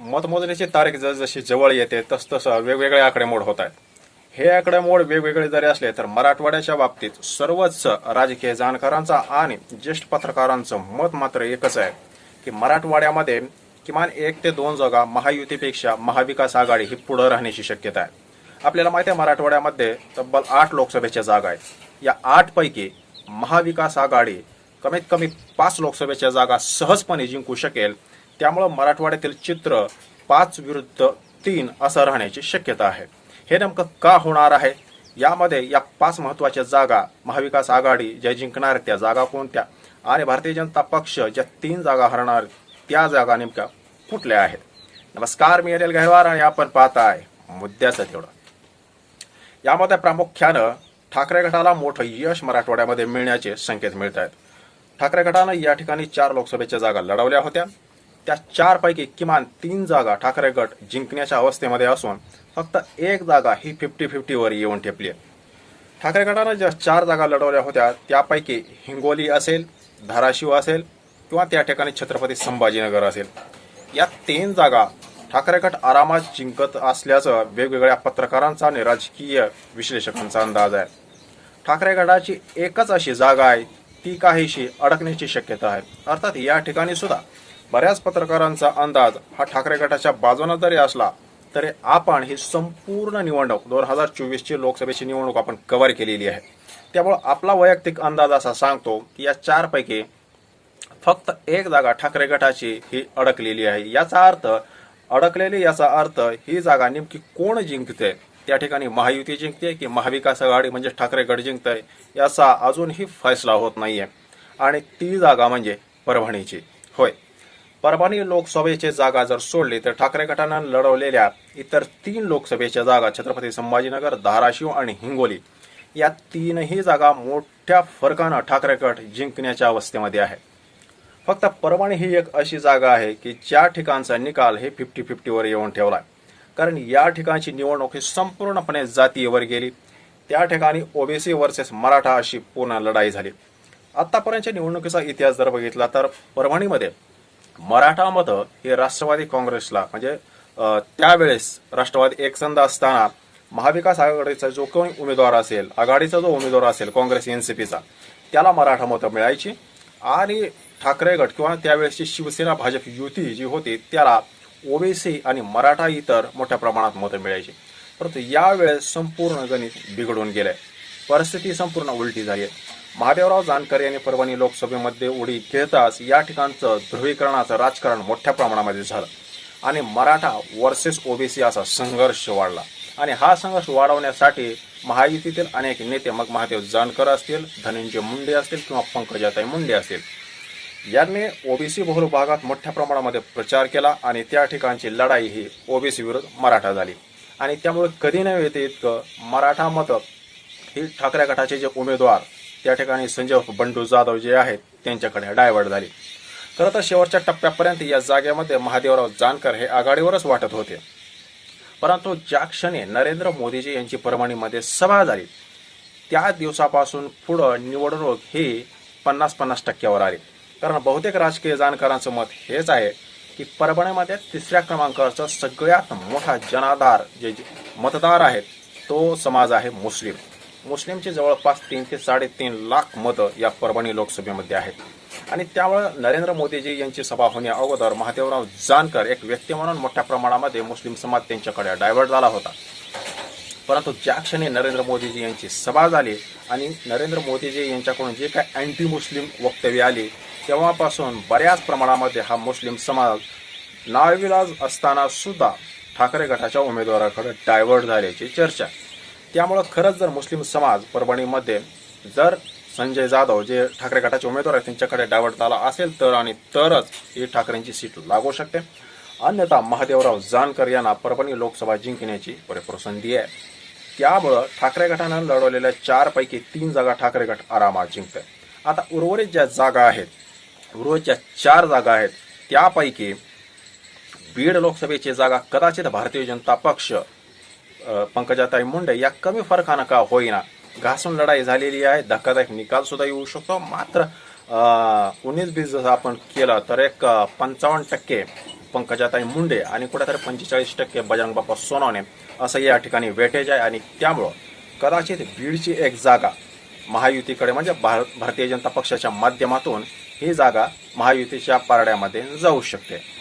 मतमोजणीची तारीख जसजशी जवळ येते तसतसं वेगवेगळे आकडेमोड होत आहेत. हे आकडेमोड वेगवेगळे जरी असले तर मराठवाड्याच्या बाबतीत सर्वच राजकीय जाणकारांचा आणि ज्येष्ठ पत्रकारांचं मत मात्र एकच आहे की मराठवाड्यामध्ये किमान एक ते दोन जागा महायुतीपेक्षा महाविकास आघाडी ही पुढे राहण्याची शक्यता आहे. आपल्याला माहिती आहे मराठवाड्यामध्ये तब्बल आठ लोकसभेच्या जागा आहेत. या आठ पैकी महाविकास आघाडी कमीत कमी पाच लोकसभेच्या जागा सहजपणे जिंकू शकेल त्यामुळं मराठवाड्यातील चित्र पाच विरुद्ध तीन असं राहण्याची शक्यता आहे. हे नेमकं का होणार आहे? यामध्ये या पाच महत्त्वाच्या जागा महाविकास आघाडी ज्या जिंकणार त्या जागा कोणत्या? आणि भारतीय जनता पक्ष ज्या तीन जागा हरणार त्या जागा नेमक्या कुठल्या आहेत? नमस्कार मी अनिल गहवार आणि आपण पाहताय मुद्द्याचं तेवढं. यामध्ये प्रामुख्यानं ठाकरे गटाला मोठं यश मराठवाड्यामध्ये मिळण्याचे संकेत मिळत आहेत ठाकरे गटानं या ठिकाणी चार लोकसभेच्या जागा लढवल्या होत्या. त्या चारपैकी किमान तीन जागा ठाकरे गट जिंकण्याच्या अवस्थेमध्ये असून फक्त एक जागा ही फिफ्टी फिफ्टीवर येऊन ठेपली आहे. ठाकरे गटानं ज्या चार जागा लढवल्या होत्या त्यापैकी हिंगोली असेल धाराशिव असेल किंवा त्या ठिकाणी छत्रपती संभाजीनगर असेल. या तीन जागा ठाकरे गट आरामात जिंकत असल्याचं वेगवेगळ्या पत्रकारांचा आणि राजकीय विश्लेषकांचा अंदाज आहे. ठाकरे गटाची एकच अशी जागा आहे ती काहीशी अडकण्याची शक्यता आहे. अर्थात या ठिकाणी सुद्धा बऱ्याच पत्रकारांचा अंदाज हा ठाकरे गटाच्या बाजूने जरी असला तरी आपण ही संपूर्ण निवडणूक दोन हजार चोवीसची लोकसभेची निवडणूक आपण कव्हर केलेली आहे. त्यामुळं आपला वैयक्तिक अंदाज असा सांगतो की या चारपैकी फक्त एक जागा ठाकरे गटाची ही अडकलेली आहे. याचा अर्थ अडकलेली याचा अर्थ ही जागा नेमकी कोण जिंकते? त्या ठिकाणी महायुती जिंकते की महाविकास आघाडी म्हणजे ठाकरे गट जिंकतंय? याचा अजूनही फैसला होत नाहीये. आणि ती जागा म्हणजे परभणीची. होय. परभणी लोकसभेची जागा जर सोडली तर ठाकरे गटानं लढवलेल्या इतर तीन लोकसभेच्या जागा छत्रपती संभाजीनगर धाराशिव आणि हिंगोली या तीनही जागा मोठ्या फरकानं ठाकरे गट जिंकण्याच्या अवस्थेमध्ये आहे. फक्त परभणी ही एक अशी जागा आहे की ज्या ठिकाणचा निकाल हे फिफ्टी फिफ्टीवर येऊन ठेवला कारण या ठिकाणची निवडणूक ही संपूर्णपणे जातीवर गेली. त्या ठिकाणी ओबीसी वर्सेस मराठा अशी पूर्ण लढाई झाली. आतापर्यंतच्या निवडणुकीचा इतिहास जर बघितला तर परभणीमध्ये मराठा मतं हे राष्ट्रवादी काँग्रेसला म्हणजे त्यावेळेस राष्ट्रवादी एकसंध असताना महाविकास आघाडीचा जो कोणी उमेदवार असेल आघाडीचा जो उमेदवार असेल काँग्रेस एनसीपीचा त्याला मराठा मतं मिळायची. आणि ठाकरे गट किंवा त्यावेळेसची शिवसेना भाजप युती जी होती त्याला ओबीसी आणि मराठा इतर मोठ्या प्रमाणात मतं मिळायची. परंतु यावेळेस संपूर्ण गणित बिघडून गेलंय. परिस्थिती संपूर्ण उलटी झाली आहे. महादेवराव जानकर यांनी परभणी लोकसभेमध्ये उडी खेळताच या ठिकाणचं ध्रुवीकरणाचं राजकारण मोठ्या प्रमाणामध्ये झालं. आणि मराठा वर्सेस ओबीसी असा संघर्ष वाढला. आणि हा संघर्ष वाढवण्यासाठी महायुतीतील अनेक नेते मग महादेव जानकर असतील धनंजय मुंडे असतील किंवा पंकजाताई मुंडे असतील. यांनी ओबीसी बहुल भागात मोठ्या प्रमाणामध्ये प्रचार केला आणि त्या ठिकाणची लढाई ही ओबीसी विरुद्ध मराठा झाली. आणि त्यामुळे कधी नव्हे येते इतकं मराठा मतं. ही ठाकरे गटाचे जे उमेदवार त्या ठिकाणी संजय बंडू जाधव जे आहेत त्यांच्याकडे डायवर्ट झाली. खरं तर शेवटच्या टप्प्यापर्यंत या जागेमध्ये महादेवराव जानकर हे आघाडीवरच वाटत होते. परंतु ज्या क्षणी नरेंद्र मोदीजी यांची परभणीमध्ये सभा झाली त्या दिवसापासून पुढं निवडणूक ही पन्नास पन्नास टक्क्यावर आली. कारण बहुतेक राजकीय जाणकारांचं मत हेच आहे की परभणीमध्ये तिसऱ्या क्रमांकाचा सगळ्यात मोठा जनाधार जे जे मतदार आहेत तो समाज आहे मुस्लिम. मुस्लिमचे जवळपास तीन ते साडेतीन लाख मतं या परभणी लोकसभेमध्ये आहेत. आणि त्यामुळं नरेंद्र मोदीजी यांची सभा होण्या अगोदर महादेवराव जानकर एक व्यक्ती म्हणून मोठ्या प्रमाणामध्ये मुस्लिम समाज त्यांच्याकडे डायव्हर्ट झाला होता. परंतु ज्या क्षणी नरेंद्र मोदीजी यांची सभा झाली आणि नरेंद्र मोदीजी यांच्याकडून जे काय अँटी मुस्लिम वक्तव्य आली तेव्हापासून बऱ्याच प्रमाणामध्ये हा मुस्लिम समाज नाविलाज असताना सुद्धा ठाकरे गटाच्या उमेदवाराकडे डायव्हर्ट झाल्याची चर्चा. त्यामुळं खरंच जर मुस्लिम समाज परभणीमध्ये जर संजय जाधव जे ठाकरे गटाचे उमेदवार आहेत त्यांच्याकडे डावट आला असेल तर आणि तरच ही ठाकरेंची सीट लागू शकते. अन्यथा महादेवराव जानकर यांना परभणी लोकसभा जिंकण्याची पुरेपूर संधी आहे. त्यामुळं ठाकरे गटानं लढवलेल्या चारपैकी तीन जागा ठाकरे गट आरामात जिंकतोय. आता उर्वरित ज्या जागा आहेत उर्वरित ज्या चार जागा आहेत त्यापैकी बीड लोकसभेची जागा कदाचित भारतीय जनता पक्ष पंकजाताई मुंडे या कमी फरकानं का होईना. घासून लढाई झालेली आहे. धक्कादायक निकाल सुद्धा येऊ शकतो. मात्र उन्नीस बीस जसं आपण केलं तर एक पंचावन्न टक्के पंकजाताई मुंडे आणि कुठेतरी पंचेचाळीस टक्के बजरंग बाप्पा सोनवणे असं या ठिकाणी वेटेज आहे. आणि त्यामुळं कदाचित बीडची एक जागा महायुतीकडे म्हणजे भार- भारतीय जनता पक्षाच्या माध्यमातून ही जागा महायुतीच्या पारड्यामध्ये जाऊ शकते.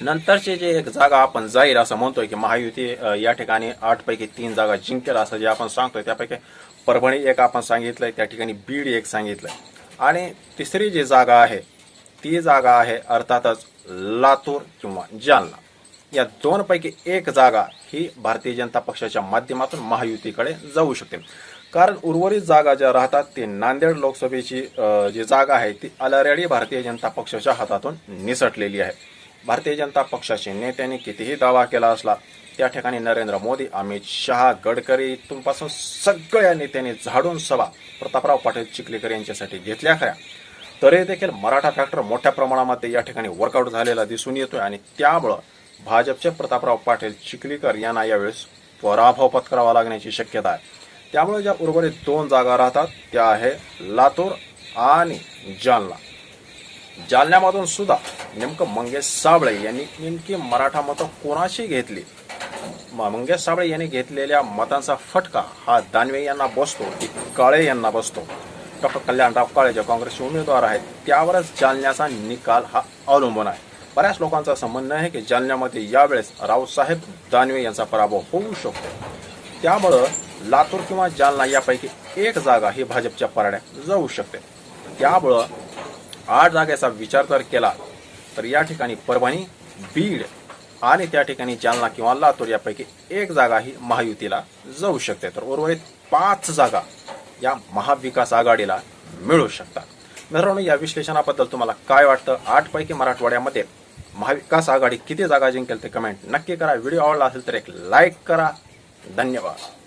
नंतरचे जे एक जागा आपण जाईल असं म्हणतोय की महायुती या ठिकाणी आठ पैकी तीन जागा जिंकेल असं जे आपण सांगतोय त्यापैकी परभणी एक आपण सांगितलंय त्या ठिकाणी बीड एक सांगितलंय. आणि तिसरी जी जागा आहे ती जागा आहे अर्थातच लातूर किंवा जालना. या दोनपैकी एक जागा ही भारतीय जनता पक्षाच्या माध्यमातून महायुतीकडे जाऊ शकते. कारण उर्वरित जागा ज्या राहतात ती नांदेड लोकसभेची जी जागा आहे ती ऑलरेडी भारतीय जनता पक्षाच्या हातातून निसटलेली आहे. भारतीय जनता पक्षाचे नेत्यांनी कितीही दावा केला असला त्या ठिकाणी नरेंद्र मोदी अमित शहा गडकरी इथूनपासून सगळ्या नेत्यांनी झाडून सभा. प्रतापराव पाटील चिखलीकर यांच्यासाठी घेतल्या खऱ्या. तरी देखील मराठा फॅक्टर मोठ्या प्रमाणामध्ये या ठिकाणी वर्कआउट झालेला दिसून येतोय आणि त्यामुळं भाजपचे प्रतापराव पाटील चिखलीकर यांना यावेळेस पराभव पत्करावा लागण्याची शक्यता आहे. त्यामुळे ज्या उर्वरित दोन जागा राहतात त्या आहे लातूर आणि जालना. जालन्यामधून सुद्धा नेमकं मंगेश साबळे यांनी नेमकी मराठा मतं कोणाशी घेतली? म- मंगेश साबळे यांनी घेतलेल्या मतांचा फटका हा दानवे यांना बसतो की काळे यांना बसतो. डॉक्टर कल्याणराव काळे जे काँग्रेसचे उमेदवार आहेत त्यावरच जालन्याचा निकाल हा अवलंबून आहे. बऱ्याच लोकांचं संबंध आहे की जालन्यामध्ये यावेळेस रावसाहेब दानवे यांचा पराभव होऊ शकतो. त्यामुळं लातूर किंवा जालना यापैकी एक जागा ही भाजपच्या पारड्यात जाऊ शकते. त्यामुळं आठ जागेचा विचार जर केला तर या ठिकाणी परभणी बीड आणि त्या ठिकाणी जालना किंवा लातूर यापैकी एक जागा ही महायुतीला जाऊ शकते. तर उर्वरित पाच जागा या महाविकास आघाडीला मिळू शकतात. मित्रांनो या विश्लेषणाबद्दल तुम्हाला काय वाटतं? आठपैकी मराठवाड्यामध्ये महाविकास आघाडी किती जागा जिंकेल ते कमेंट नक्की करा. व्हिडिओ आवडला असेल तर एक लाईक करा. धन्यवाद.